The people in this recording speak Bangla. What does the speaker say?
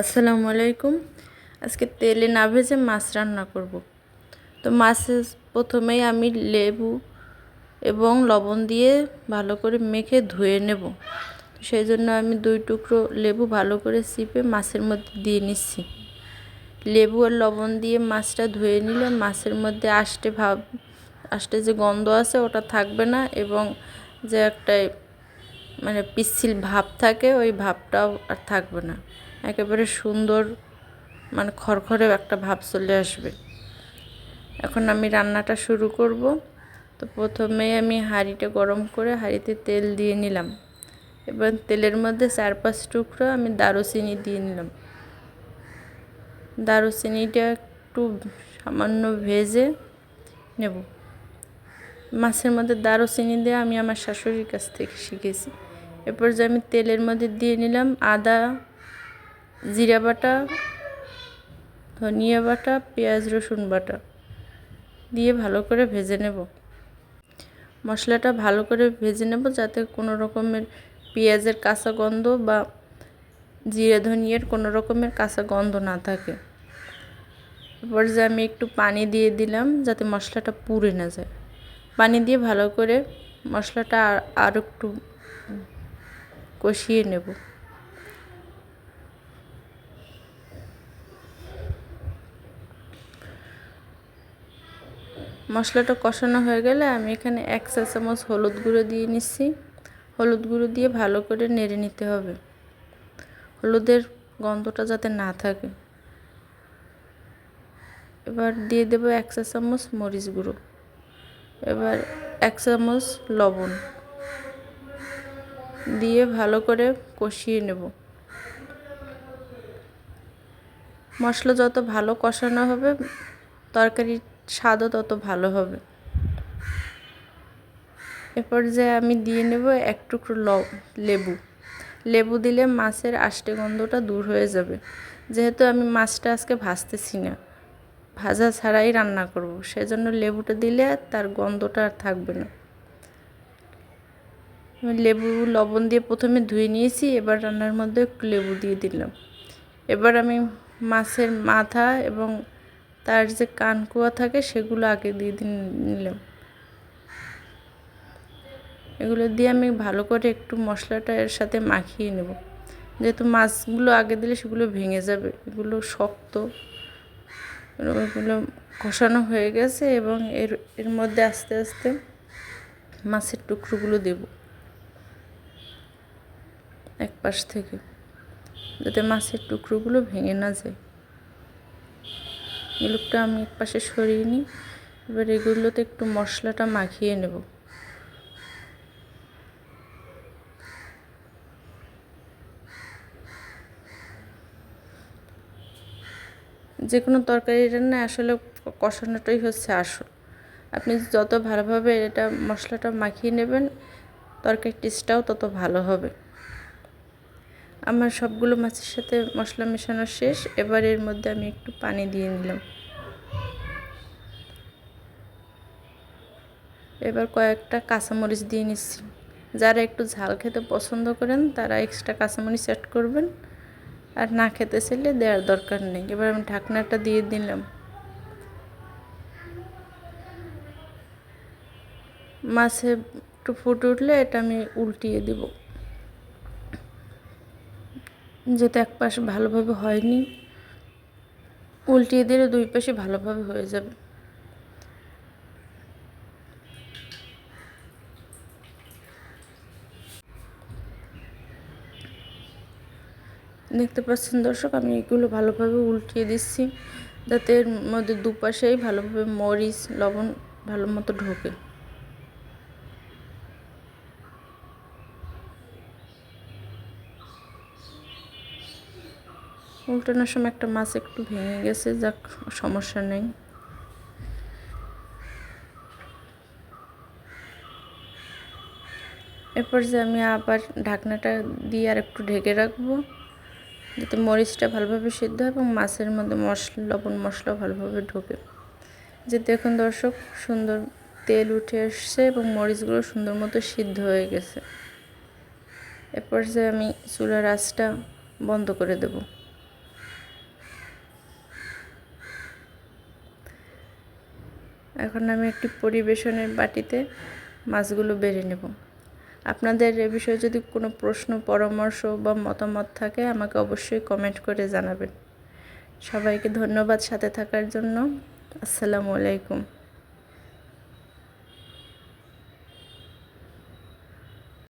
আসসালামু আলাইকুম। আজকে তেলে না ভেজে মাছ রান্না করব। তো মাছে প্রথমেই আমি লেবু এবং লবণ দিয়ে ভালো করে মেখে ধুয়ে নেব। সেই জন্য আমি দুই টুকরো লেবু ভালো করে চিপে মাছের মধ্যে দিয়ে নিচ্ছি। লেবু আর লবণ দিয়ে মাছটা ধুয়ে নিলে মাছের মধ্যে আষ্টে ভাব, আষ্টে যে গন্ধ আছে ওটা থাকবে না এবং যে একটা মানে পিচ্ছিল ভাব থাকে, ওই ভাবটাও আর থাকবে না। একেবারে সুন্দর মানে খড়খড়ে একটা ভাব চলে আসবে। এখন আমি রান্নাটা শুরু করব। তো প্রথমে আমি হাঁড়িটা গরম করে হাঁড়িতে তেল দিয়ে নিলাম। এবার তেলের মধ্যে চার পাঁচ টুকরো আমি দারুচিনি দিয়ে নিলাম। দারুচিনিটা একটু সামান্য ভেজে নেব। মাছের মধ্যে দারুচিনি দিয়ে আমি আমার শাশুড়ির কাছ থেকে শিখেছি। এরপর যে আমি তেলের মধ্যে দিয়ে নিলাম আদা জিরা বাটা, ধনিয়া বাটা, পেঁয়াজ, রসুন বাটা দিয়ে ভালো করে ভেজে নেব। মশলাটা ভালো করে ভেজে নেব যাতে কোনো রকমের পেঁয়াজের কাঁচা গন্ধ বা জিরে ধনিয়ার কোনো রকমের কাঁচা গন্ধ না থাকে। এরপর যে আমি একটু পানি দিয়ে দিলাম যাতে মশলাটা পুড়ে না যায়। পানি দিয়ে ভালো করে মশলাটা আর একটু কষিয়ে নেব। মশলাটা কষানো হয়ে গেলে আমি এখানে এক চা চামচ হলুদ গুঁড়ো দিয়ে নিচ্ছি। হলুদ গুঁড়ো দিয়ে ভালো করে নেড়ে নিতে হবে। হলুদের গন্ধটা যাতে না থাকে। এবার দিয়ে দেবো এক চা চামচ মরিচ গুঁড়ো। এবার এক চামচ লবণ। দিয়ে ভালো করে কষিয়ে নেব। মশলা যত ভালো কষানো হবে, তরকারির স্বাদও তত ভালো হবে। এরপর যে আমি দিয়ে নেব এক টুকরো লেবু। লেবু দিলে মাছের আষ্টে গন্ধটা দূর হয়ে যাবে। যেহেতু আমি মাছটা আজকে ভাজতেছি না, ভাজা ছাড়াই রান্না করব, সেজন্য লেবুটা দিলে তার গন্ধটা আর থাকবে না। আমি লেবু, লবণ দিয়ে প্রথমে ধুয়ে নিয়েছি, এবার রান্নার মধ্যে একটু লেবু দিয়ে দিলাম। এবার আমি মাছের মাথা এবং তার যে কানকুয়া থাকে সেগুলো আগে দিয়ে দিন, নিলাম। এগুলো দিয়ে আমি ভালো করে একটু মশলাটা এর সাথে মাখিয়ে নেব। যেহেতু মাছগুলো আগে দিলে সেগুলো ভেঙে যাবে, এগুলো শক্ত। এগুলো কষানো হয়ে গেছে এবং এর এর মধ্যে আস্তে আস্তে মাছের টুকরোগুলো দেব। এক পাশ থেকে, যাতে মাছের টুকরোগুলো ভেঙে না যায়। এগুলোটা আমি এক পাশে সরিয়ে নিই। এবার এগুলোতে একটু মশলাটা মাখিয়ে নেব। যে কোনো তরকারি রান্না আসলে কষানোটাই হচ্ছে আসল। আপনি যত ভালোভাবে এটা মশলাটা মাখিয়ে নেবেন, তরকারির টেস্টটাও তত ভালো হবে। আমার সবগুলো মাছের সাথে মশলা মেশানো শেষ। এবার এর মধ্যে আমি একটু পানি দিয়ে নিলাম। এবার কয়েকটা কাঁচামরিচ দিয়ে নিচ্ছি। যারা একটু ঝাল খেতে পছন্দ করেন, তারা এক্সট্রা কাঁচামরিচ অ্যাড করবেন। আর না খেতে চাইলে দেওয়ার দরকার নেই। এবার আমি ঢাকনাটা দিয়ে দিলাম। মাছে একটু ফুটে উঠলে এটা আমি উল্টিয়ে দিব। যেহেতু এক পাশে ভালোভাবে হয়নি, উল্টিয়ে দিলে দুই পাশে ভালোভাবে হয়ে যাবে। দেখতে পাচ্ছেন দর্শক, আমি এগুলো ভালোভাবে উল্টিয়ে দিচ্ছি, যাতে এর মধ্যে দুপাশেই ভালোভাবে মরিচ, লবণ ভালো মতো ঢোকে। উল্টানোর সময় একটা মাছ একটু ভেঙে গেছে, যাক, সমস্যা নেই। এরপর যে আমি আবার ঢাকনাটা দিয়ে আর একটু ঢেকে রাখব, যাতে মরিচটা ভালোভাবে সিদ্ধ হয় এবং মাছের মধ্যে মশলা, লবণ মশলা ভালোভাবে ঢোকে। যে দেখুন দর্শক, সুন্দর তেল উঠে আসছে এবং মরিচগুলো সুন্দর মতো সিদ্ধ হয়ে গেছে। এরপর যে আমি চুলার আঁচটা বন্ধ করে দেব। এখন আমি একটি পরিবেশনের বাটিতে মাছগুলো বেড়ে নেব। আপনাদের এ বিষয়ে যদি কোনো প্রশ্ন, পরামর্শ বা মতামত থাকে, আমাকে অবশ্যই কমেন্ট করে জানাবেন। সবাইকে ধন্যবাদ সাথে থাকার জন্য। আসসালামু আলাইকুম।